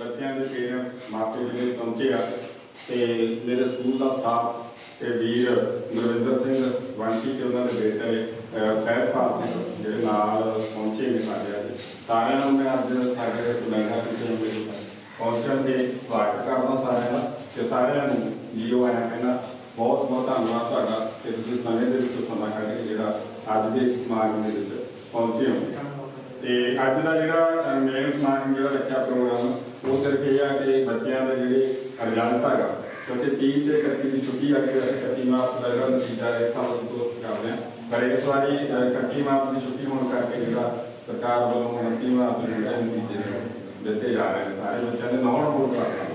ਬੱਚਿਆਂ ਦੇ ਪੇਰੈਂਟਸ ਮਾਪੇ ਜਿਹੜੇ ਪਹੁੰਚੇ ਆ ਤੇ ਮੇਰੇ ਸਕੂਲ ਦਾ ਸਟਾਫ ਤੇ ਵੀਰ ਗੁਰਵਿੰਦਰ ਸਿੰਘ ਵਾਂਟੀ ਤੇ ਉਹਨਾਂ ਦੇ ਬੇਟੇ, ਅਹ ਸਿੰਘ ਜਿਹੜੇ ਨਾਲ ਪਹੁੰਚੇ ਨੇ ਸਾਡੇ ਅੱਜ। ਸਾਰਿਆਂ ਨੂੰ ਮੈਂ ਅੱਜ ਸਾਡੇ ਸੁਨੇਹਾ ਕਿਸੇ ਨੂੰ ਪਹੁੰਚਣ ਦੇ ਸਵਾਗਤ ਕਰਦਾ ਸਾਰਿਆਂ ਦਾ ਤੇ ਸਾਰਿਆਂ ਨੂੰ ਜੀਓ ਆਇਆ ਕਹਿੰਦਾ ਬਹੁਤ ਬਹੁਤ ਧੰਨਵਾਦ ਤੁਹਾਡਾ ਕਿ ਤੁਸੀਂ ਸਮੇਂ ਦੇ ਵਿੱਚ ਸਮਾਂ ਕੱਢ ਕੇ ਜਿਹੜਾ ਅੱਜ ਦੇ ਸਮਾਗਮ ਦੇ ਵਿੱਚ ਪਹੁੰਚੇ ਹੋ। ਤੇ ਅੱਜ ਦਾ ਜਿਹੜਾ ਮੇਨ ਸਮਾਗਮ ਜਿਹੜਾ ਰੱਖਿਆ ਪ੍ਰੋਗਰਾਮ ਉਹ ਸਿਰਫ ਇਹ ਆ ਕਿ ਬੱਚਿਆਂ ਦੇ ਜਿਹੜੇ ਰਿਜ਼ਲਟ ਹੈਗਾ ਕਿਉਂਕਿ 30 ਤੇ 31 ਦੀ ਛੁੱਟੀ ਆ ਕੇ ਅਸੀਂ 31 ਮਾਰਚ ਦਾ ਜਿਹੜਾ ਨਤੀਜਾ ਇਸ ਸਾਲ ਤੋਂ ਕਰਦੇ ਹਾਂ। ਪਰ ਇਸ ਵਾਰੀ ਅਹ, 31 ਮਾਰਚ ਦੀ ਛੁੱਟੀ ਹੋਣ ਕਰਕੇ ਜਿਹੜਾ ਸਰਕਾਰ ਵੱਲੋਂ 29 ਮਾਰਚ ਨੂੰ ਜਿਹੜਾ ਨਤੀਜੇ ਦਿੱਤੇ ਜਾ ਰਹੇ ਨੇ। ਸਾਰੇ ਬੱਚਿਆਂ ਦੇ ਨੌਂ ਬੋਰਡ ਕਲਾਸਾਂ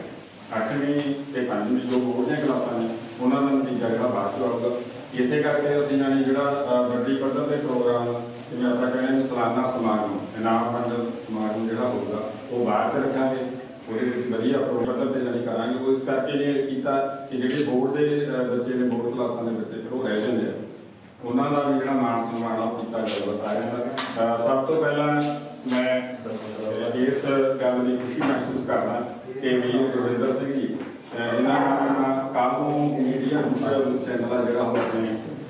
ਅੱਠਵੀਂ ਤੇ ਪੰਜਵੀਂ ਜੋ ਬੋਰਡ ਦੀਆਂ ਕਲਾਸਾਂ ਨੇ ਉਹਨਾਂ ਦਾ ਨਤੀਜਾ ਜਿਹੜਾ ਬਾਅਦ ਚ ਆਊਗਾ। ਇਸੇ ਕਰਕੇ ਅਸੀਂ ਜਾਨੀ ਜਿਹੜਾ ਵੱਡੀ ਪੱਧਰ ਤੇ ਪ੍ਰੋਗਰਾਮ ਜਿਵੇਂ ਆਪਾਂ ਕਹਿੰਦੇ ਹਾਂ ਵੀ ਸਾਲਾਨਾ ਸਮਾਗਮ ਇਨਾਮ ਵੰਡਣ ਸਮਾਗਮ ਜਿਹੜਾ ਹੋਊਗਾ ਉਹ ਬਾਹਰ ਚ ਰੱਖਾਂਗੇ ਉਹਦੇ ਵਿੱਚ ਵਧੀਆ ਪ੍ਰੋਗਰਾਮ ਤੇ ਜਾਨੀ ਕਰਾਂਗੇ ਉਹ ਇਸ ਕਰਕੇ ਇਹ ਕੀਤਾ ਕਿ ਜਿਹੜੇ ਬੋਰਡ ਦੇ ਬੱਚੇ ਨੇ ਬੋਰਡ ਕਲਾਸਾਂ ਦੇ ਬੱਚੇ ਉਹ ਰਹਿ ਜਾਂਦੇ ਆ। ਉਹਨਾਂ ਦਾ ਵੀ ਜਿਹੜਾ ਮਾਣ ਸਨਮਾਨ ਆ ਉਹ ਕੀਤਾ ਜਾਊਗਾ ਸਾਰਿਆਂ ਦਾ। ਸਭ ਤੋਂ ਪਹਿਲਾਂ ਮੈਂ ਅਹ, ਇਸ ਗੱਲ ਦੀ ਖੁਸ਼ੀ ਮਹਿਸੂਸ ਕਰਦਾ ਕਿ ਵੀਰ ਗੁਰਵਿੰਦਰ ਸਿੰਘ ਜੀ ਇਹਨਾਂ ਜਿਨ੍ਹਾਂ ਨਾਲ ਕੱਲ੍ਹ ਮੀਡੀਆ ਦੂਸਰਾ ਚੈਨਲ ਜਿਹੜਾ ਉਹ ਆਪਣੇ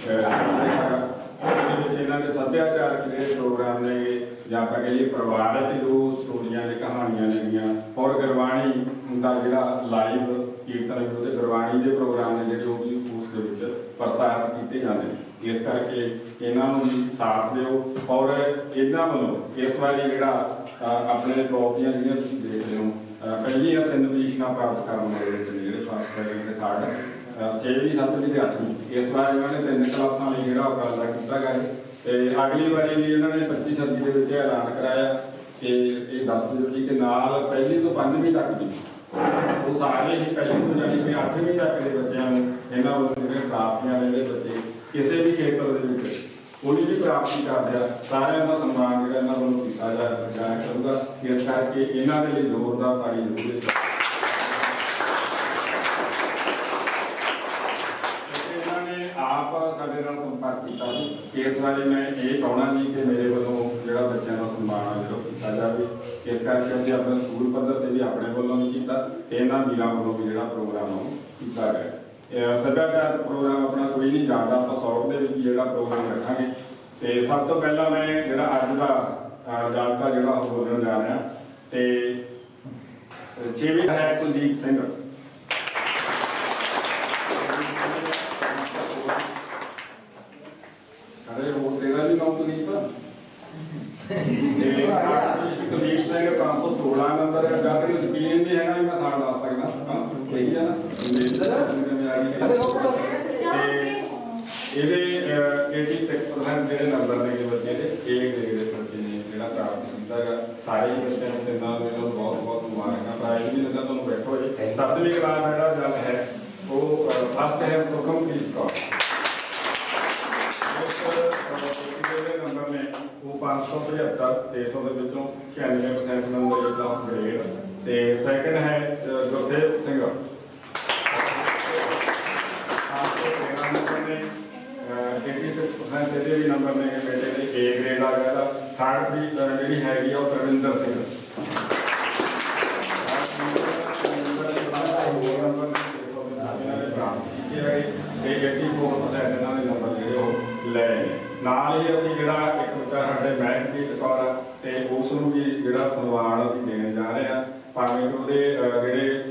ਅਹ, ਉਹਦੇ ਵਿੱਚ ਇਹਨਾਂ ਦੇ ਸੱਭਿਆਚਾਰਕ ਜਿਹੜੇ ਪ੍ਰੋਗਰਾਮ ਨੇ ਜਾਂ ਆਪਾਂ ਕਹੀਏ ਪਰਿਵਾਰਕ ਜੋ ਸਟੋਰੀਆਂ ਦੇ ਕਹਾਣੀਆਂ ਨੇਗੀਆਂ ਔਰ ਗੁਰਬਾਣੀ ਦਾ ਜਿਹੜਾ ਲਾਈਵ ਕੀਰਤਨ ਉਹਦੇ ਗੁਰਬਾਣੀ ਦੇ ਪ੍ਰੋਗਰਾਮ ਨੇ ਜਿਹੜੇ ਉਹ ਵੀ ਉਸ ਦੇ ਵਿੱਚ ਪ੍ਰਸਾਰਿਤ ਕੀਤੇ ਜਾਂਦੇ ਨੇ। ਇਸ ਕਰਕੇ ਇਹਨਾਂ ਨੂੰ ਵੀ ਸਾਥ ਦਿਓ ਔਰ ਇਹਨਾਂ ਵੱਲੋਂ ਇਸ ਵਾਰੀ ਜਿਹੜਾ ਅਹ, ਆਪਣੇ ਟਰੋਫੀਆਂ ਜਿਹੜੀਆਂ ਤੁਸੀਂ ਦੇਖ ਰਹੇ ਹੋ ਪਹਿਲੀ ਪਹਿਲੀਆਂ ਤਿੰਨ ਪੋਜੀਸ਼ਨਾਂ ਪ੍ਰਾਪਤ ਕਰਨ ਵਾਲੇ ਬੱਚੇ ਨੇ ਜਿਹੜੇ ਫਸਟ ਸੈਕਿੰਡ ਤੇ ਥਰਡ ਛੇਵੀਂ ਸੱਤਵੀਂ ਤੇ ਅੱਠਵੀਂ। ਇਸ ਵਾਰ ਇਹਨਾਂ ਨੇ ਤਿੰਨ ਕਲਾਸਾਂ ਲਈ ਜਿਹੜਾ ਉਪਰਾਲਾ ਕੀਤਾ ਗਿਆ ਹੈ। ਤੇ ਅਗਲੀ ਵਾਰੀ ਵੀ ਇਹਨਾਂ ਨੇ 25 ਛੱਬੀ ਦੇ ਵਿੱਚ ਐਲਾਨ ਕਰਾਇਆ ਕਿ ਇਹ ਦੱਸ ਦਿਓ ਜੀ ਕਿ ਨਾਲ ਪਹਿਲੀ ਤੋਂ ਪੰਜਵੀਂ ਤੱਕ ਦੀ ਉਹ ਸਾਰੇ ਹੀ ਪਹਿਲੀ ਤੋਂ ਜਾਣੀ ਕਿ ਅੱਠਵੀਂ ਤੱਕ ਦੇ ਬੱਚਿਆਂ ਨੂੰ ਇਹਨਾਂ ਵੱਲੋਂ ਜਿਹੜੇ ਪ੍ਰਾਪਤੀਆਂ ਨੇ ਜਿਹੜੇ ਬੱਚੇ ਕਿਸੇ ਵੀ ਖੇਤਰ ਦੇ ਵਿੱਚ ਕੋਈ ਵੀ ਪ੍ਰਾਪਤੀ ਕਰਦੇ ਆ, ਸਾਰਿਆਂ ਦਾ ਸਨਮਾਨ ਜਿਹੜਾ ਇਹਨਾਂ ਵੱਲੋਂ ਕੀਤਾ ਜਾ ਜਾਇਆ ਕਰੂਗਾ। ਇਸ ਕਰਕੇ ਇਹਨਾਂ ਦੇ ਲਈ ਜ਼ੋਰਦਾਰ ਤਾੜੀ ਜ਼ਰੂਰ ਸਾਡੇ ਨਾਲ ਸੰਪਰਕ ਕੀਤਾ ਸੀ। ਇਸ ਵਾਰੀ ਮੈਂ ਇਹ ਚਾਹਣਾ ਜੀ ਕਿ ਮੇਰੇ ਵੱਲੋਂ ਜਿਹੜਾ ਬੱਚਿਆਂ ਦਾ ਸਨਮਾਨ ਆ ਜਿਹੜਾ ਕੀਤਾ ਜਾਵੇ। ਇਸ ਕਰਕੇ ਅਸੀਂ ਆਪਣੇ ਸਕੂਲ ਪੱਧਰ ਤੇ ਵੀ ਆਪਣੇ ਵੱਲੋਂ ਵੀ ਕੀਤਾ ਤੇ ਇਹਨਾਂ ਵੀਰਾਂ ਵੱਲੋਂ ਵੀ ਜਿਹੜਾ ਪ੍ਰੋਗਰਾਮ ਉਹ ਕੀਤਾ ਗਿਆ। ਸੱਭਿਆਚਾਰ ਪ੍ਰੋਗਰਾਮ ਆਪਣਾ ਕੋਈ ਨਹੀਂ ਜਾਂਦਾ ਆਪਾਂ ਸੌਰਵ ਦੇ ਵਿੱਚ ਜਿਹੜਾ ਪ੍ਰੋਗਰਾਮ ਰੱਖਾਂਗੇ। ਤੇ ਸਭ ਤੋਂ ਪਹਿਲਾਂ ਮੈਂ ਜਿਹੜਾ ਅੱਜ ਦਾ ਅਹ, ਜਿਹੜਾ ਉਹ ਬੋਲਣ ਜਾ ਰਿਹਾ। ਤੇ ਛੇਵੀਂ ਹੈ ਕੁਲਦੀਪ ਸਿੰਘ ਅਰੇ ਉਹ ਤੇਰਾ ਵੀ ਨਾਮ ਕੁਲਦੀਪ ਆ ਤੇ ਆਰਟਿਸਟ ਕੁਲਦੀਪ ਸਿੰਘ 516 ਨੰਬਰ ਹੈ ਜਾਂ ਤੈਨੂੰ ਯਕੀਨ ਨਹੀਂ ਹੈਗਾ ਵੀ ਮੈਂ ਥਾਂ ਦੱਸ ਸਕਦਾ ਹਾਂ ਸਹੀ ਹੈ ਨਾ ਅਰੇ ਰੋਕ ਲਓ। ਤੇ ਇਹਦੇ ਅਹ, 86% ਜਿਹੜੇ ਨੰਬਰ ਨੇ ਕਿ ਬੱਚੇ ਦੇ A ਗ੍ਰੇਡ ਦੇ ਬੱਚੇ ਨੇ ਜਿਹੜਾ ਪ੍ਰਾਪਤ ਕੀਤਾ ਹੈਗਾ ਸਾਰੇ ਹੀ ਬੱਚਿਆਂ ਨੂੰ ਤਿੰਨਾਂ ਨੂੰ ਇਹਨਾਂ ਨੂੰ ਬਹੁਤ ਬਹੁਤ ਮੁਬਾਰਕਾਂ ਪ੍ਰਾਈਜ਼ ਵੀ ਦਿੰਦਾ ਤੁਹਾਨੂੰ ਬੈਠੋ ਜੀ ਸੱਤਵੀਂ ਕਲਾਸ ਦਾ ਜਿਹੜਾ ਜੱਜ ਹੈ ਉਹ ਫਸਟ ਹੈ ਸੁਖਮਪ੍ਰੀਤ ਕੌਰ ਜਿਹੜੇ ਨੰਬਰ ਨੇ ਉਹ 575 600 ਦੇ ਵਿੱਚੋਂ 96% ਨੰਬਰ ਇਹ 10 ਗ੍ਰੇਡ ਤੇ ਸੈਕੰਡ ਹੈ ਅਹ, ਗੁਰਦੇਵ ਸਿੰਘ ਆਪਕੇ ਤੇਰਾਂ ਨੰਬਰ ਨੇ ਅਹ, 86% ਇਹਦੇ ਵੀ ਨੰਬਰ ਨੇ ਕਿ ਬੇਟੇ ਦੇ A ਗ੍ਰੇਡ ਆ ਗਿਆ ਦਾ ਥਰਡ ਦੀ ਅਹ, ਜਿਹੜੀ ਹੈਗੀ ਆ ਉਹ ਪ੍ਰਵਿੰਦਰ ਸਿੰਘ ਇਹ 84% ਇਹਨਾਂ ਦੇ ਨੰਬਰ ਜਿਹੜੇ ਉਹ ਲੈ ਨੇ ਨਾਲ ਹੀ ਅਸੀਂ ਜਿਹੜਾ ਇੱਕ ਬੱਚਾ ਸਾਡੇ ਮਹਿਕਮੀਤ ਕੌਰ ਆ, ਤੇ ਉਸ ਨੂੰ ਵੀ ਜਿਹੜਾ ਸਨਮਾਨ ਅਸੀਂ ਦੇਣ ਜਾ ਰਹੇ ਹਾਂ। ਭਾਵੇਂ ਕਿ ਉਹਦੇ ਜਿਹੜੇ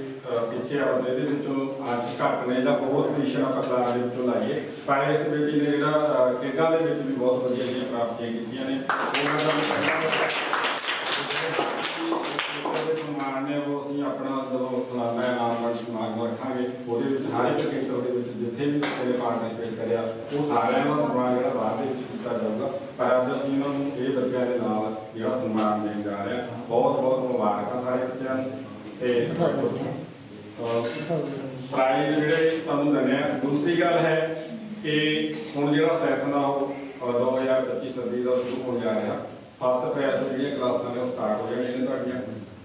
ਪਿੱਛੇ ਆ ਉਹਦੇ ਵਿੱਚੋਂ ਅੱਜ ਘੱਟ ਨੇ ਜਾਂ ਬਹੁਤ ਪੋਜੀਸ਼ਨ ਆਪਾਂ ਦੇ ਵਿੱਚੋਂ ਲਾਈਏ। ਪਰ ਇਸ ਬੇਟੀ ਨੇ ਜਿਹੜਾ ਅਹ, ਖੇਡਾਂ ਦੇ ਵਿੱਚ ਵੀ ਬਹੁਤ ਵਧੀਆ ਜਿਹੜੀਆਂ ਪ੍ਰਾਪਤੀਆਂ ਕੀਤੀਆਂ ਨੇ। ਉਹਨਾਂ ਦਾ ਉਹਦੇ ਸਮਾਨ ਨੇ, ਉਹ ਅਸੀਂ ਆਪਣਾ ਜਦੋਂ ਸਲਾਨਾ ਇਨਾਮ ਵੰਡ ਸਮਾਗਮ ਰੱਖਾਂਗੇ, ਉਹਦੇ ਵਿੱਚ ਹਰ ਇੱਕ ਖੇਤਰ ਦੇ ਵਿੱਚ ਜਿੱਥੇ ਵੀ ਕਿਸੇ ਨੇ ਪਾਰਟਿਸਿਪੇਟ ਕਰਿਆ, ਉਹ ਸਾਰਿਆਂ ਦਾ ਸਨਮਾਨ ਜਿਹੜਾ ਬਾਅਦ ਦੇ ਵਿੱਚ ਕੀਤਾ ਜਾਊਗਾ। ਪਰ ਅੱਜ ਅਸੀਂ ਉਹਨਾਂ ਨੂੰ ਇਹ ਬੱਚਿਆਂ ਦੇ ਨਾਲ ਜਿਹੜਾ ਸਨਮਾਨ ਦੇਣ ਜਾ ਰਹੇ ਹਾਂ, ਬਹੁਤ ਬਹੁਤ ਮੁਬਾਰਕਾਂ ਸਾਰੇ ਬੱਚਿਆਂ ਨੂੰ। ਤੇ ਪ੍ਰਾਈਜ਼ ਜਿਹੜੇ ਤੁਹਾਨੂੰ ਦਿੰਦੇ ਆ ਦੂਸਰੀ ਗੱਲ ਹੈ ਕਿ ਹੁਣ ਜਿਹੜਾ ਸੈਸ਼ਨ ਆ ਉਹ, ਅਹ 2025 ਸਦੀ ਦਾ ਸ਼ੁਰੂ ਹੋਣ ਜਾ ਰਿਹਾ। ਫਸਟ ਪ੍ਰੈਸ ਜਿਹੜੀਆਂ ਕਲਾਸਾਂ ਨੇ ਉਹ ਸਟਾਰਟ ਹੋ ਜਾਣੀਆਂ ਨੇ ਤੁਹਾਡੀਆਂ।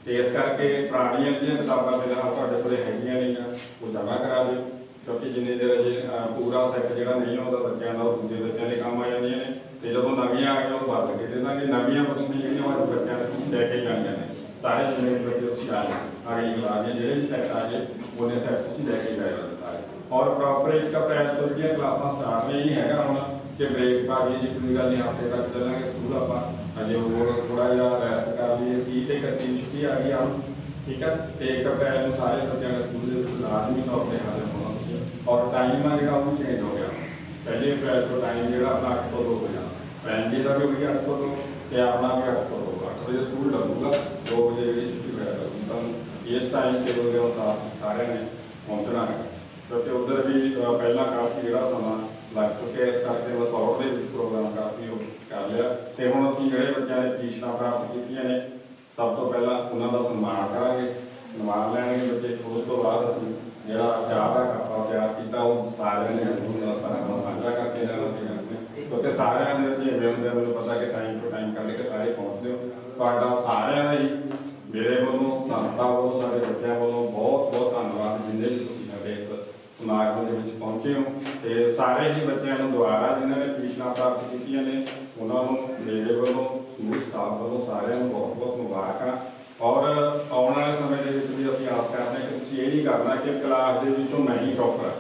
ਤੇ ਇਸ ਕਰਕੇ ਪੁਰਾਣੀਆਂ ਜਿਹੜੀਆਂ ਕਿਤਾਬਾਂ ਫਿਲਹਾਲ ਤੁਹਾਡੇ ਕੋਲੇ ਹੈਗੀਆਂ ਨੇਗੀਆਂ ਉਹ ਜਮ੍ਹਾਂ ਕਰਾ ਦਿਓ, ਕਿਉਂਕਿ ਜਿੰਨੇ ਦੇਰ ਅਜੇ ਪੂਰਾ ਸੈੱਟ ਜਿਹੜਾ ਨਹੀਂ ਆਉਂਦਾ ਬੱਚਿਆਂ ਦਾ, ਉਹ ਦੂਜੇ ਬੱਚਿਆਂ ਲਈ ਕੰਮ ਆ ਜਾਂਦੀਆਂ ਨੇ, ਤੇ ਜਦੋਂ ਨਵੀਆਂ ਆ ਗਈਆਂ, ਉਹ ਬਦਲ ਕੇ ਦੇ ਦਾਂਗੇ ਨਵੀਆਂ ਬੁੱਕਸ ਜਿਹੜੀਆਂ, ਉਹ ਅੱਜ ਬੱਚਿਆਂ ਦੇ ਲੈ ਕੇ ਜਾਂਦੀਆਂ ਨੇ। ਸਾਰੇ ਜਿੰਨੇ ਬੱਚੇ ਉੱਥੇ ਆ ਗਏ ਅਗਲੀ ਕਲਾਸ ਜਿਹੜੇ ਵੀ ਸੈਟ ਆ ਗਏ ਉਹਨੇ ਸੈੱਟ ਤੁਸੀਂ ਲੈ ਕੇ ਗਏ ਔਰ ਪ੍ਰੋਪਰ ਇੱਕ ਅਪ੍ਰੈਲ ਤੋਂ ਜਿਹੜੀਆਂ ਕਲਾਸਾਂ ਸਟਾਰਟ ਨੇ ਇਹ ਨਹੀਂ ਹੈਗਾ ਹੁਣ ਕਿ ਬ੍ਰੇਕ ਪਾ ਲਈ ਜੀ ਕੋਈ ਗੱਲ ਨਹੀਂ ਹਫ਼ਤੇ ਤੱਕ ਚੱਲਾਂਗੇ ਸਕੂਲ ਆਪਾਂ ਅਜੇ ਹੋਰ ਥੋੜਾ ਜਿਹਾ ਰੈਸਟ ਕਰ ਲਈਏ ਕੀ ਤੇ ਕੱਤੀ ਨੂੰ ਛੁੱਟੀ ਆ ਗਈ ਆ ਠੀਕ ਹੈ ਤੇ ਇੱਕ ਅਪ੍ਰੈਲ ਨੂੰ ਸਾਰੇ ਬੱਚਿਆਂ ਦੇ ਸਕੂਲ ਦੇ ਵਿੱਚ ਲਾਜ਼ਮੀ ਤੌਰ ਤੇ ਹਾਜ਼ਰ ਹੋਣਾ ਤੁਸੀਂ ਔਰ ਟਾਈਮ ਆ ਜਿਹੜਾ ਉਹ ਵੀ ਚੇਂਜ ਹੋ ਗਿਆ ਪਹਿਲੇ ਅਪ੍ਰੈਲ ਤੋਂ ਟਾਈਮ ਜਿਹੜਾ ਆਪਣਾ 8 ਤੋਂ 2 ਹੋ ਜਾਣਾ ਪ੍ਰਾਇਮਰੀ ਦਾ ਵੀ ਹੋ ਗਿਆ 8 ਤੋਂ 2 ਤੇ ਆਪਣਾ ਵੀ 8 ਤੋਂ 2 8 ਵਜੇ ਸਕੂਲ ਲੱਗੂਗਾ 2 ਵਜੇ ਜਿਹੜੀ ਛੁੱਟੀ ਹੋਇਆ ਕਰੂਗੀ ਤਾਂ ਇਸ ਟਾਈਮ ਤੇ ਹੋ ਗਿਆ ਤਾਂ ਸਾਰਿਆਂ ਨੇ ਪਹੁੰਚਣਾ ਹੈ ਕਿਉਂਕਿ ਉਧਰ ਵੀ ਪਹਿਲਾਂ ਕਾਫੀ ਜਿਹੜਾ ਸਮਾਂ ਲੱਗ ਚੁੱਕਿਆ ਇਸ ਕਰਕੇ ਵਸੌਰ ਦੇ ਵਿੱਚ ਪ੍ਰੋਗਰਾਮ ਕਾਫੀ ਉਹ ਕਰ ਲਿਆ। ਤੇ ਹੁਣ ਅਸੀਂ ਜਿਹੜੇ ਬੱਚਿਆਂ ਨੇ ਪੋਜੀਸ਼ਨਾਂ ਪ੍ਰਾਪਤ ਕੀਤੀਆਂ ਨੇ ਸਭ ਤੋਂ ਪਹਿਲਾਂ ਉਹਨਾਂ ਦਾ ਸਨਮਾਨ ਕਰਾਂਗੇ ਸਨਮਾਨ ਲੈਣਗੇ ਬੱਚੇ। ਉਸ ਤੋਂ ਬਾਅਦ ਅਸੀਂ ਜਿਹੜਾ ਚਾਹ ਦਾ ਕੱਪਾ ਤਿਆਰ ਕੀਤਾ ਉਹ ਸਾਰਿਆਂ ਨੇ ਉਹਨਾਂ ਦਾ ਸਾਰਾ ਕੰਮ ਸਾਂਝਾ ਕਰਕੇ ਜਾਣਾ ਸੀ। ਕਿਉਂਕਿ ਸਾਰਿਆਂ ਦੇ ਵਿੱਚ ਜਿਵੇਂ ਹੁੰਦੇ ਆ, ਮੈਨੂੰ ਪਤਾ ਕਿ ਟਾਈਮ ਟੂ ਟਾਈਮ ਕੱਢ ਕੇ ਸਾਰੇ ਪਹੁੰਚਦੇ ਹੋ। ਤੁਹਾਡਾ ਸਾਰਿਆਂ ਦਾ ਹੀ ਮੇਰੇ ਵੱਲੋਂ ਸੰਸਥਾ ਵੱਲੋਂ ਸਾਡੇ ਬੱਚਿਆਂ ਵੱਲੋਂ ਬਹੁਤ ਬਹੁਤ ਧੰਨਵਾਦ ਜਿੰਨੇ ਵੀ ਤੁਸੀਂ ਸਾਡੇ ਇਸ ਸਮਾਗਮ ਦੇ ਵਿੱਚ ਪਹੁੰਚੇ ਹੋ। ਤੇ ਸਾਰੇ ਹੀ ਬੱਚਿਆਂ ਨੂੰ ਦੁਆਰਾ ਜਿਨ੍ਹਾਂ ਨੇ ਪੋਜੀਸ਼ਨਾਂ ਪ੍ਰਾਪਤ ਕੀਤੀਆਂ ਨੇ, ਉਹਨਾਂ ਨੂੰ ਮੇਰੇ ਵੱਲੋਂ ਸਮੂਹ ਸਟਾਫ ਵੱਲੋਂ ਸਾਰਿਆਂ ਨੂੰ ਬਹੁਤ ਬਹੁਤ ਮੁਬਾਰਕਾਂ। ਔਰ ਆਉਣ ਵਾਲੇ ਸਮੇਂ ਦੇ ਵਿੱਚ ਵੀ ਅਸੀਂ ਆਸ ਕਰਦੇ ਹਾਂ ਕਿ ਤੁਸੀਂ ਇਹ ਨਹੀਂ ਕਰਨਾ ਕਿ ਕਲਾਸ ਦੇ ਵਿੱਚੋਂ ਮੈਂ ਹੀ ਟੌਪਰ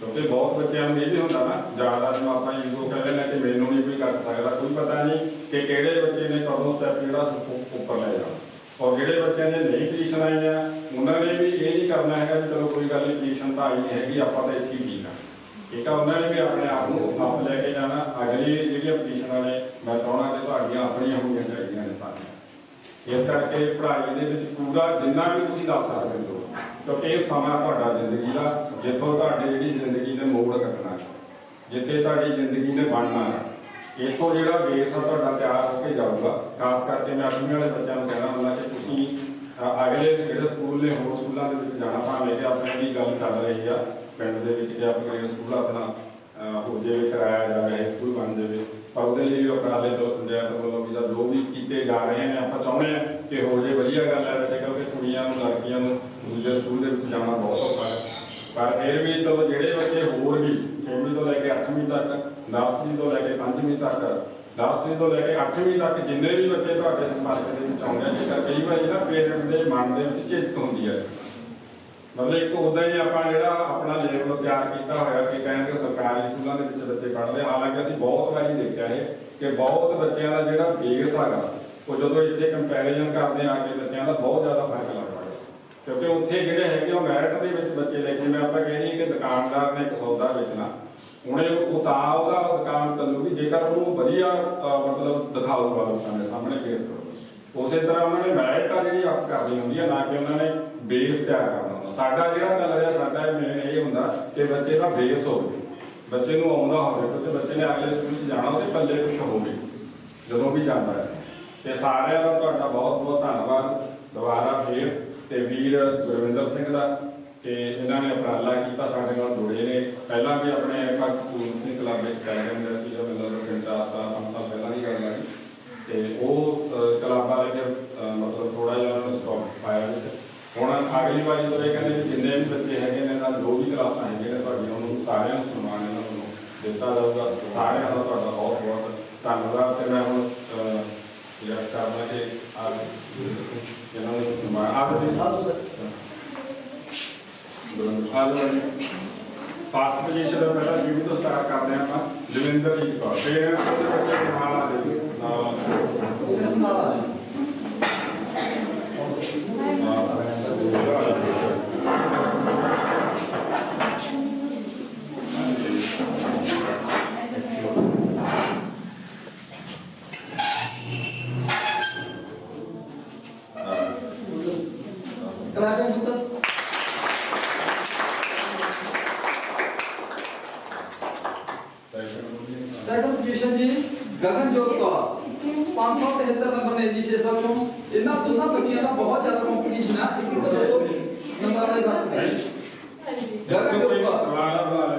ਕਿਉਂਕਿ ਬਹੁਤ ਬੱਚਿਆਂ ਨੂੰ ਇਹ ਵੀ ਹੁੰਦਾ ਨਾ ਜ਼ਿਆਦਾ ਨੂੰ ਆਪਾਂ ਈਗੋ ਕਹਿੰਦੇ ਨੇ ਕਿ ਮੈਨੂੰ ਨਹੀਂ ਕੋਈ ਕਰ ਸਕਦਾ, ਕੋਈ ਪਤਾ ਨਹੀਂ ਕਿ ਕਿਹੜੇ ਬੱਚੇ ਨੇ ਕਦੋਂ ਸਟੈਪ ਜਿਹੜਾ ਉੱਪਰ ਲੈ ਜਾਣਾ। ਔਰ ਜਿਹੜੇ ਬੱਚਿਆਂ ਨੇ ਨਹੀਂ ਪੋਜੀਸ਼ਨ ਆਈਆਂ ਉਹਨਾਂ ਨੇ ਵੀ ਇਹ ਨਹੀਂ ਕਰਨਾ ਹੈਗਾ ਕਿ ਚਲੋ ਕੋਈ ਗੱਲ ਨਹੀਂ ਪੋਜੀਸ਼ਨ ਤਾਂ ਆਈ ਨਹੀਂ ਹੈਗੀ, ਆਪਾਂ ਤਾਂ ਇੱਥੇ ਹੀ ਠੀਕ ਆ। ਠੀਕ ਆ, ਉਹਨਾਂ ਨੇ ਵੀ ਆਪਣੇ ਆਪ ਨੂੰ ਆਪ ਲੈ ਕੇ ਜਾਣਾ, ਅਗਲੀ ਜਿਹੜੀਆਂ ਪੋਜੀਸ਼ਨਾਂ ਨੇ ਮੈਂ ਚਾਹਣਾ ਕਿ ਤੁਹਾਡੀਆਂ ਆਪਣੀਆਂ ਹੋਣੀਆਂ ਚਾਹੀਦੀਆਂ ਨੇ ਸਾਰੀਆਂ। ਇਸ ਕਰਕੇ ਪੜ੍ਹਾਈ ਦੇ ਵਿੱਚ ਪੂਰਾ ਜਿੰਨਾ ਵੀ ਤੁਸੀਂ ਦੱਸ ਸਕਦੇ ਹੋ, ਕਿਉਂਕਿ ਇਹ ਸਮਾਂ ਤੁਹਾਡਾ ਜ਼ਿੰਦਗੀ ਦਾ, ਜਿੱਥੋਂ ਤੁਹਾਡੀ ਜਿਹੜੀ ਜ਼ਿੰਦਗੀ ਨੇ ਮੋੜ ਕੱਟਣਾ, ਜਿੱਥੇ ਤੁਹਾਡੀ ਜ਼ਿੰਦਗੀ ਨੇ ਬਣਨਾ ਹੈ। ਇੱਥੋਂ ਜਿਹੜਾ ਬੇਸ ਆ ਤੁਹਾਡਾ ਤਿਆਰ ਹੋ ਕੇ ਜਾਊਗਾ, ਖਾਸ ਕਰਕੇ ਮੈਂ ਅੱਠਵੀਂ ਵਾਲੇ ਬੱਚਿਆਂ ਨੂੰ ਕਹਿਣਾ ਹੁੰਦਾ ਕਿ ਤੁਸੀਂ ਅਗਲੇ ਜਿਹੜੇ ਸਕੂਲ ਨੇ, ਹੋਰ ਸਕੂਲਾਂ ਦੇ ਵਿੱਚ ਜਾਣਾ ਭਾਵੇਂ ਕਿ ਆਪਣੇ ਦੀ ਗੱਲ ਚੱਲ ਰਹੀ ਆ, ਪਿੰਡ ਦੇ ਵਿੱਚ ਜਾਂ ਆਪਣੇ ਸਕੂਲ ਆਪਣਾ ਹੋ ਜਾਵੇ ਕਰਾਇਆ ਜਾਵੇ ਸਕੂਲ ਬਣ ਜਾਵੇ। ਪਰ ਉਹਦੇ ਲਈ ਵੀ ਉਪਰਾਲੇ ਤੋਂ ਪੰਚਾਇਤ ਵੱਲੋਂ ਵੀ ਜੋ ਵੀ ਕੀਤੇ ਜਾ ਰਹੇ ਨੇ, ਆਪਾਂ ਚਾਹੁੰਦੇ ਹਾਂ ਕਿ ਹੋ ਜੇ ਵਧੀਆ ਗੱਲ ਹੈ ਵੈਸੇ ਕਿਉਂਕਿ ਕੁੜੀਆਂ ਨੂੰ, ਲੜਕੀਆਂ ਨੂੰ ਦੂਜੇ ਸਕੂਲ ਦੇ ਵਿੱਚ ਜਾਣਾ ਬਹੁਤ ਔਖਾ ਹੈ। ਪਰ ਫਿਰ ਵੀ ਚਲੋ ਜਿਹੜੇ ਬੱਚੇ ਹੋਰ ਵੀ 6ਵੀਂ ਤੋਂ ਲੈ ਕੇ 8ਵੀਂ ਤੱਕ 10ਵੀਂ ਤੋਂ ਲੈ ਕੇ 5ਵੀਂ ਤੱਕ 10ਵੀਂ ਤੋਂ ਲੈ ਕੇ 8ਵੀਂ ਤੱਕ ਜਿੰਨੇ ਵੀ ਬੱਚੇ ਤੁਹਾਡੇ ਸੰਪਰਕ ਦੇ ਵਿੱਚ ਆਉਂਦੇ ਨੇ ਜੇਕਰ ਕਈ ਵਾਰੀ ਨਾ ਪੇਰੈਂਟ ਦੇ ਮਨ ਦੇ ਵਿੱਚ ਝਿਜਕ ਹੁੰਦੀ ਹੈ ਮਤਲਬ ਇੱਕ ਉਦਾਂ ਹੀ ਆਪਾਂ ਜਿਹੜਾ ਆਪਣਾ ਲੈਵਲ ਤਿਆਰ ਕੀਤਾ ਹੋਇਆ ਕਿ ਕਹਿੰਦੇ ਸਰਕਾਰੀ ਸਕੂਲਾਂ ਦੇ ਵਿੱਚ ਬੱਚੇ ਪੜ੍ਹਦੇ ਹਾਲਾਂਕਿ ਅਸੀਂ ਬਹੁਤ ਵਾਰੀ ਦੇਖਿਆ ਹੈ ਕਿ ਬਹੁਤ ਬੱਚਿਆਂ ਦਾ ਜਿਹੜਾ ਬੇਸ ਹੈਗਾ, ਉਹ ਜਦੋਂ ਇੱਥੇ ਕੰਪੈਰੀਜ਼ਨ ਕਰਦੇ ਆ ਕੇ ਬੱਚਿਆਂ ਦਾ ਬਹੁਤ ਜ਼ਿਆਦਾ ਫ਼ਰਕ ਲੱਗਦਾ ਹੈ। ਕਿਉਂਕਿ ਉੱਥੇ ਜਿਹੜੇ ਹੈਗੇ ਉਹ ਮੈਰਿਟ ਦੇ ਵਿੱਚ ਬੱਚੇ ਲੈ ਕੇ, ਮੈਂ ਆਪਾਂ ਕਹਿੰਦੇ ਕਿ ਦੁਕਾਨਦਾਰ ਨੇ ਇੱਕ ਸੌਦਾ ਵੇਚਣਾ। ਉਹਨੇ ਉਹ ਤਾਂ ਉਹਦਾ ਦੁਕਾਨ ਚੱਲੂਗੀ, ਜੇਕਰ ਉਹਨੂੰ ਵਧੀਆ ਮਤਲਬ ਦਿਖਾਊਗਾ ਲੋਕਾਂ ਦੇ ਸਾਹਮਣੇ ਪੇਸ਼ ਕਰੋ। ਉਸੇ ਤਰ੍ਹਾਂ ਉਹਨਾਂ ਨੇ ਮੈਰਿਟ ਆ ਜਿਹੜੀ ਆਪ ਕਰਨੀ ਹੁੰਦੀ ਹੈ ਨਾ ਕਿ ਉਹਨਾਂ ਨੇ ਬੇਸ ਤਿਆਰ ਕਰਨਾ ਹੁੰਦਾ। ਸਾਡਾ ਜਿਹੜਾ ਚੱਲ ਰਿਹਾ, ਸਾਡਾ ਮੇਨ ਇਹ ਹੁੰਦਾ ਕਿ ਬੱਚੇ ਦਾ ਬੇਸ ਹੋਵੇ। ਬੱਚੇ ਨੂੰ ਆਉਂਦਾ ਹੋਵੇ ਕਿਉਂਕਿ ਬੱਚੇ ਨੇ ਅਗਲੇ ਸਕੂਲ 'ਚ ਜਾਣਾ, ਉਹਦੇ ਪੱਲੇ ਕੁਝ ਹੋਵੇ, ਜਦੋਂ ਵੀ ਜਾਂਦਾ ਹੈ। ਤੇ ਸਾਰਿਆਂ ਦਾ ਤੁਹਾਡਾ ਬਹੁਤ ਬਹੁਤ ਧੰਨਵਾਦ। ਦੁਬਾਰਾ ਫੇਰ ਤੇ ਵੀਰ ਗੁਰਵਿੰਦਰ ਸਿੰਘ ਦਾ ਕਿ ਇਹਨਾਂ ਨੇ ਉਪਰਾਲਾ ਕੀਤਾ ਸਾਡੇ ਨਾਲ ਜੁੜੇ ਨੇ। ਪਹਿਲਾਂ ਵੀ ਆਪਣੇ ਭਗਤ ਸਿੰਘ ਕਲੱਬ ਵਿੱਚ ਚੱਲ ਜਾਂਦੇ ਸੀ ਜਦੋਂ ਮੈਨੂੰ ਘੰਟਾ ਸਾਲ ਪੰਜ ਸਾਲ ਪਹਿਲਾਂ ਦੀ ਗੱਲ ਹੈ ਤੇ ਉਹ ਅਹ, ਕਲੱਬ ਵਾਲੇ ਫਿਰ ਮਤਲਬ ਥੋੜਾ ਜਿਹਾ ਉਹਨਾਂ ਨੂੰ ਸਟਾਪ ਪਾਇਆ ਵਿੱਚ। ਹੁਣ ਅਗਲੀ ਵਾਰੀ ਤੋਂ ਇਹ ਕਹਿੰਦੇ ਵੀ ਜਿੰਨੇ ਵੀ ਬੱਚੇ ਹੈਗੇ ਨੇ ਨਾਲ ਜੋ ਵੀ ਕਲਾਸਾਂ ਹੈਗੀਆਂ ਨੇ ਤੁਹਾਡੀਆਂ ਉਹਨਾਂ ਨੂੰ ਸਾਰਿਆਂ ਨੂੰ ਸਨਮਾਨ ਇਹਨਾਂ ਨੂੰ ਦਿੱਤਾ ਜਾਊਗਾ। ਸਾਰਿਆਂ ਦਾ ਤੁਹਾਡਾ ਬਹੁਤ ਬਹੁਤ ਧੰਨਵਾਦ। ਤੇ ਮੈਂ ਹੁਣ ਅਹ, ਜਿਹੜਾ ਕਰਨਾ ਕਿ ਆ ਇਹਨਾਂ ਨੂੰ ਸਨਮਾਨ ਆ ਬਤੇ ਫਾਸਟ ਪੋਜੀਸ਼ਨ ਦਾ ਪਹਿਲਾ ਵੀਡੀਓ ਤੋਂ ਸਟਾਰਟ ਕਰਦੇ ਹਾਂ ਆਪਾਂ। ਜਵਿੰਦਰ ਜੀ ਕੌਰ ਫਿਰ ਉਹਦੇ ਬੱਚੇ ਨਾਲ ਆ ਜਾਓ ਨਾਲ ਇਸ ਨਾਲ ਆ ਜਾਓ। ਕਲਾਸ ਦੇ ਪੁੱਤਰ ਸੈਕੰਡ ਪੋਜੀਸ਼ਨ ਜੀ ਗਗਨਜੋਤ ਕੌਰ 573 ਨੰਬਰ ਨੇ ਜੀ 600 ਚੋਂ ਇਹਨਾਂ ਦੋਨਾਂ ਬੱਚਿਆਂ ਦਾ ਬਹੁਤ ਜ਼ਿਆਦਾ ਕੰਪੀਟੀਸ਼ਨ ਹੈ ਇੱਕ ਇੱਕ ਦੋ ਨੰਬਰ ਵਾਲੇ ਬਾਤ ਹੈ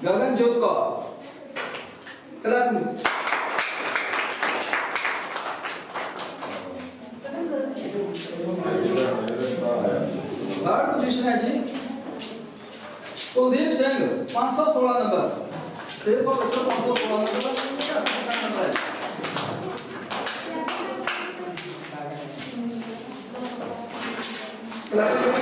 ਗਗਨਜੋਤ ਕੌਰ ਗਗਨਜੋਤ ਕੌਰ ਕਲਾਸ ਨੂੰ third 516 number 600 516 number Gracias.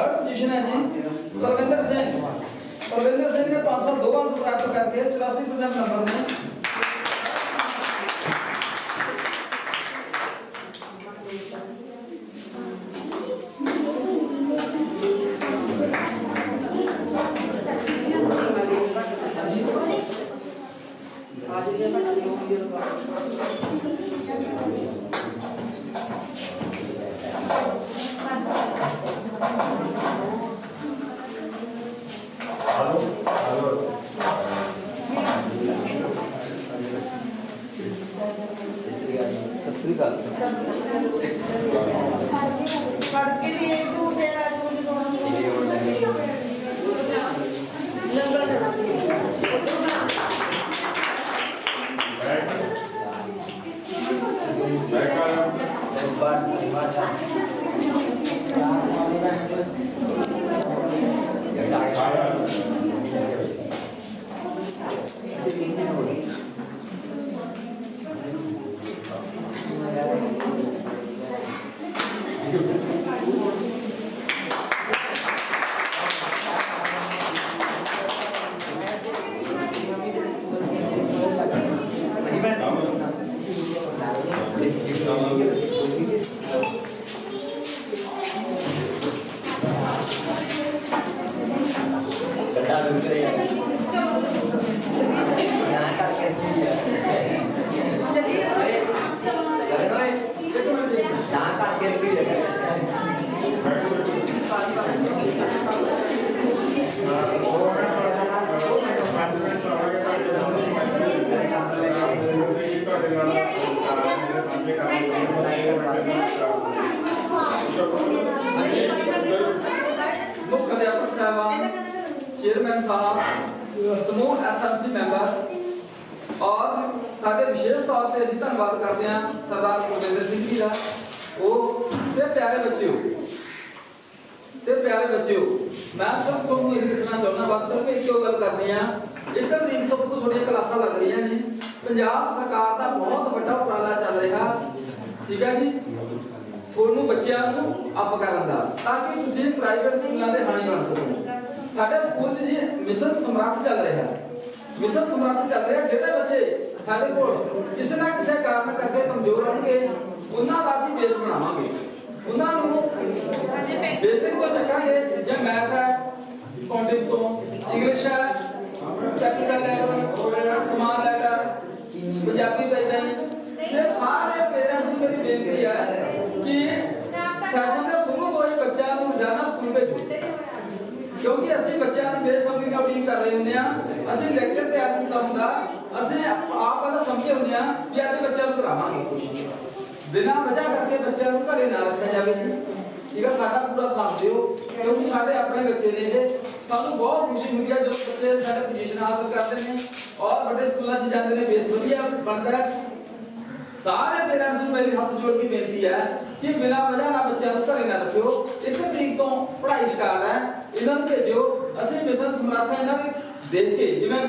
Third position ਹੈ ਜੀ। ਪਰਵਿੰਦਰ ਸਿੰਘ। ਪਰਵਿੰਦਰ ਸਿੰਘ ਨੇ 502 ਅੰਕ ਪ੍ਰਾਪਤ ਕਰਕੇ 84% ਨੰਬਰ ਨੇ। ਸਤਿ ਗੱਲ। ਫੜਕੇ ਦੀ ਇਹ ਤੂੰ ਫੇਰ ਆ ਤੂੰ ਜਦੋਂ ਨੰਗਲ ਮੁੱਖ ਅਧਿਆਪਕ ਸਾਹਿਬਾਨ ਚੇਅਰਮੈਨ ਸਾਹਿਬ ਸਮੂਹ ਐਸਐਮਸੀ ਮੈਂਬਰ ਔਰ ਸਾਡੇ ਵਿਸ਼ੇਸ਼ ਤੌਰ ਤੇ ਅਸੀਂ ਧੰਨਵਾਦ ਕਰਦੇ ਹਾਂ ਸਰਦਾਰ ਕੁਲਵਿੰਦਰ ਸਿੰਘ ਜੀ ਦਾ। ਉਹ ਤੇ ਪਿਆਰੇ ਬੱਚਿਓ, ਤੇ ਪਿਆਰੇ ਬੱਚਿਓ, ਮੈਂ ਸਭ ਤੁਹਾਨੂੰ ਇਹ ਦੱਸਣਾ ਚਾਹੁੰਦਾ, ਬਸ ਸਿਰਫ ਇੱਕੋ ਗੱਲ ਕਰਨੀ ਆ। ਇੱਕ ਤਰੀਕ ਤੋਂ ਬਹੁਤ ਤੁਹਾਡੀਆਂ ਕਲਾਸਾਂ ਲੱਗ ਰਹੀਆਂ ਨੇ। ਪੰਜਾਬ ਸਰਕਾਰ ਦਾ ਬਹੁਤ ਵੱਡਾ ਉਪਰਾਲਾ ਚੱਲ ਰਿਹਾ। ਠੀਕ ਹੈ ਜੀ? ਤੁਹਾਨੂੰ ਬੱਚਿਆਂ ਨੂੰ ਅਪ ਕਰਨ ਦਾ, ਤਾਂ ਕਿ ਤੁਸੀਂ ਪ੍ਰਾਈਵੇਟ ਸਕੂਲਾਂ ਦੇ ਹਾਣੀ ਬਣ ਸਕੋ। ਸਾਡੇ ਸਕੂਲ 'ਚ ਜੀ ਮਿਸ਼ਨ ਸਮਰੱਥ ਚੱਲ ਰਿਹਾ। ਮਿਸ਼ਨ ਸਮਰੱਥ ਚੱਲ ਰਿਹਾ, ਜਿਹੜੇ ਬੱਚੇ ਸਾਡੇ ਕੋਲ ਕਿਸੇ ਨਾ ਕਿਸੇ ਕਾਰਨ ਕਰਕੇ ਕਮਜ਼ੋਰ ਹੋਣਗੇ ਉਹਨਾਂ ਦਾ ਅਸੀਂ ਬੇਸ ਬਣਾਵਾਂਗੇ। ਉਹਨਾਂ ਨੂੰ ਬੇਸਿਕ ਤੋਂ ਚੱਕਾਂਗੇ, ਜੇ ਮੈਥ ਹੈ ਕਾਉਂਟਿੰਗ ਤੋਂ, ਇੰਗਲਿਸ਼ ਹੈ capital letter small letter Punjabi ਦਾ ਇਦਾਂ ਹੀ। ਤੇ ਸਾਰੇ ਪੇਰੈਂਟਸ ਨੂੰ ਮੇਰੀ ਬੇਨਤੀ ਹੈ ਕਿ ਸੈਸ਼ਨ ਦੇ ਸ਼ੁਰੂ ਤੋਂ ਹੀ ਬੱਚਿਆਂ ਨੂੰ ਰੋਜ਼ਾਨਾ ਸਕੂਲ ਭੇਜੋ। ਕਿਉਂਕਿ ਅਸੀਂ ਬੱਚਿਆਂ ਦੀ ਬੇਸਬਰੀ ਨਾਲ ਕਰ ਰਹੇ ਹੁੰਦੇ ਆ ਅਸੀਂ ਲੈਕਚਰ ਤਿਆਰ ਕੀਤਾ ਹੁੰਦਾ ਅਸੀਂ ਆਪ ਵਾਲਾ ਸਮਝੇ ਹੁੰਦੇ ਆ ਵੀ ਅੱਜ ਬੱਚਿਆਂ ਨੂੰ ਕਰਾਵਾਂਗੇ ਬਿਨਾਂ ਵਜ੍ਹਾ ਕਰਕੇ ਬੱਚਿਆਂ ਨੂੰ ਘਰੇ ਨਾ ਰੱਖਿਆ ਜਾਵੇ ਠੀਕ ਆ, ਸਾਡਾ ਪੂਰਾ ਸਾਥ ਦਿਓ, ਕਿਉਂਕਿ ਸਾਡੇ ਆਪਣੇ ਬੱਚੇ ਨੇ ਇਹ ਸਾਨੂੰ ਬਹੁਤ ਖੁਸ਼ੀ ਹੁੰਦੀ ਹੈ ਜਦੋਂ ਬੱਚੇ ਸਾਡੇ ਪੋਜੀਸ਼ਨ ਹਾਸਲ ਕਰਦੇ ਨੇ ਔਰ ਵੱਡੇ ਸਕੂਲਾਂ 'ਚ ਜਾਂਦੇ ਨੇ, ਬੇਸ ਵਧੀਆ ਬਣਦਾ ਹੈ। ਸਾਰੇ ਪੇਰੈਂਟਸ ਨੂੰ ਮੇਰੀ ਹੱਥ ਜੋੜ ਕੇ ਬੇਨਤੀ ਹੈ ਕਿ ਬਿਨਾਂ ਵਜ੍ਹਾ ਨਾਲ ਬੱਚਿਆਂ ਨੂੰ ਘਰੇ ਨਾ ਰੱਖਿਓ। ਇੱਕ ਤਰੀਕ ਤੋਂ ਪੜ੍ਹਾਈ ਸਟਾਰਟ ਹੈ, ਇਹਨਾਂ ਨੂੰ ਭੇਜਿਓ। ਅਸੀਂ ਮਿਸ਼ਨ ਸਮਰੱਥਾ ਇਹਨਾਂ ਦੇ ਦੇਖ ਕੇ ਜਿਵੇਂ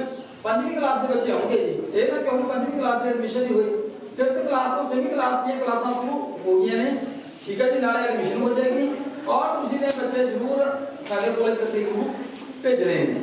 ਪੰਜਵੀਂ ਕਲਾਸ ਦੇ ਬੱਚੇ ਆਉਣਗੇ ਜੀ। ਇਹ ਤਾਂ ਕਿਉਂ? ਪੰਜਵੀਂ ਕਲਾਸ ਦੀ ਐਡਮਿਸ਼ਨ ਨਹੀਂ ਹੋਈ। ਫਿਫਥ ਕਲਾਸ ਤੋਂ ਸੈਵੀਂ ਕਲਾਸ ਦੀਆਂ ਕਲਾਸਾਂ ਸ਼ੁਰੂ ਹੋ ਗਈਆਂ ਨੇ। ਠੀਕ ਹੈ ਜੀ, ਨਾਲੇ ਐਡਮਿਸ਼ਨ ਹੋ ਜਾਏਗੀ। ਔਰ ਤੁਸੀਂ ਨੇ ਬੱਚੇ ਜ਼ਰੂਰ ਸਾਡੇ ਕੋਲ ਇੱਕ ਤਰੀਕ ਨੂੰ ਭੇਜਣੇ ਨੇ।